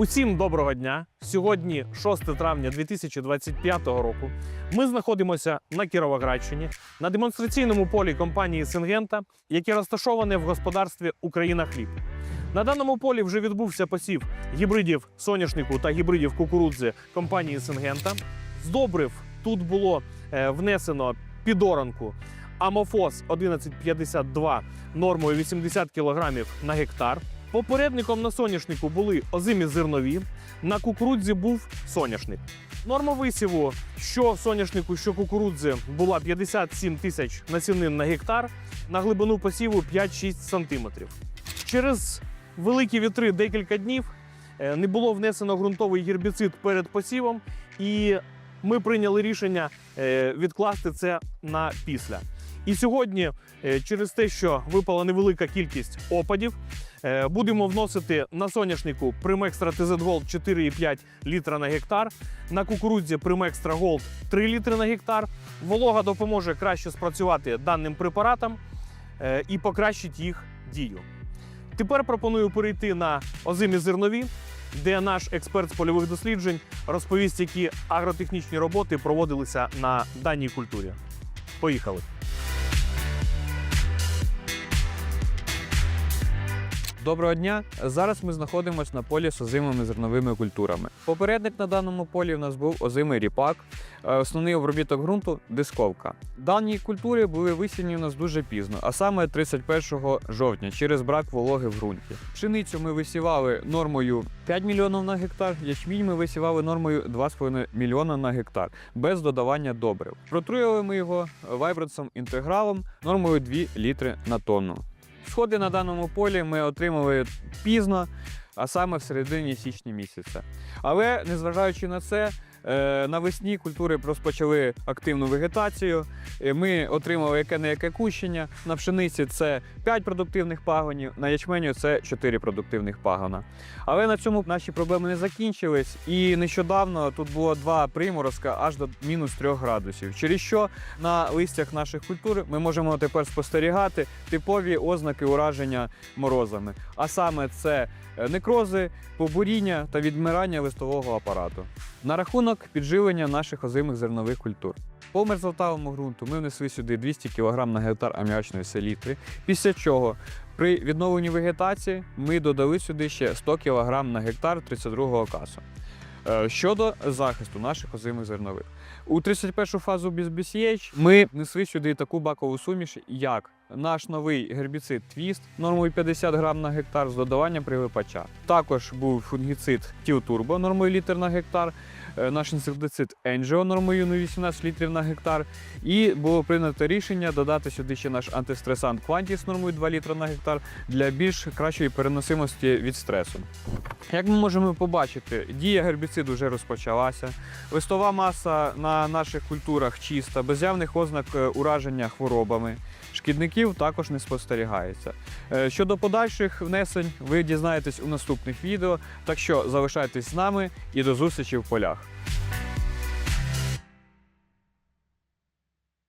Усім доброго дня! Сьогодні 6 травня 2025 року. Ми знаходимося на Кіровоградщині на демонстраційному полі компанії Сингента, яке розташоване в господарстві Україна Хліб. На даному полі вже відбувся посів гібридів соняшнику та гібридів кукурудзи компанії Сингента. З добрив тут було е, внесено підоранку Амофос 1152 нормою 80 кг на гектар. Попередником на соняшнику були озимі зернові, на кукурудзі був соняшник. Норма висіву, що соняшнику, що кукурудзи, була 57 тисяч насінин на гектар на глибину посіву 5-6 сантиметрів. Через великі вітри декілька днів е, не було внесено ґрунтовий гербіцид перед посівом, і ми прийняли рішення е, відкласти це на після. І сьогодні, е, через те, що випала невелика кількість опадів, будемо вносити на соняшнику Примекстра ТЗ Голд 4,5 літра на гектар, на кукурудзі Примекстра Голд 3 літри на гектар. Волога допоможе краще спрацювати даним препаратам е, і покращить їх дію. Тепер пропоную перейти на озимі зернові, де наш експерт з польових досліджень розповість, які агротехнічні роботи проводилися на даній культурі. Поїхали! Доброго дня! Зараз ми знаходимося на полі з озимими зерновими культурами. Попередник на даному полі у нас був озимий ріпак. Е, Основний обробіток ґрунту дисковка. Дані культури були висіяні у нас дуже пізно, а саме 31 жовтня через брак вологи в ґрунті. Пшеницю ми висівали нормою 5 мільйонів на гектар, ячмінь ми висівали нормою 2,5 мільйона на гектар без додавання добрив. Протруїли ми його вайбрацом інтегралом нормою 2 літри на тонну. Сходи на даному полі ми отримали пізно, а саме в середині січня місяця. Але незважаючи на це, е, навесні культури розпочали активну вегетацію. Ми отримали яке не яке кущення. На пшениці це 5 продуктивних пагонів, на ячменю це 4 продуктивних пагона. Але на цьому наші проблеми не закінчились. І нещодавно тут було два приморозка аж до мінус 3 градусів. Через що на листях наших культур ми можемо тепер спостерігати типові ознаки ураження морозами. А саме це е, некрози, побуріння та відмирання листового апарату. На рахунок підживлення наших озимих зернових культур. По мерзлотавому ґрунту ми внесли сюди 200 кг на гектар аміачної селітри, після чого при відновленні вегетації ми додали сюди ще 100 кг на гектар 32-го касу. Е, Щодо захисту наших озимих зернових. У 31-шу фазу без ми внесли сюди таку бакову суміш, як наш новий гербіцид Твіст нормою 50 грам на гектар з додаванням прилипача. Також був фунгіцид Тіл Турбо нормою літр на гектар, е, наш інсектицид Енджіо нормою ну, 18 літрів на гектар. І було прийнято рішення додати сюди ще наш антистресант Quantis нормою 2 літра на гектар для більш кращої переносимості від стресу. Як ми можемо побачити, дія гербіциду вже розпочалася. Листова маса на наших культурах чиста, без явних ознак е, ураження хворобами. Шкідників також не спостерігається. Е, Щодо подальших внесень, ви дізнаєтесь у наступних відео. Так що залишайтесь з нами і до зустрічі в полях.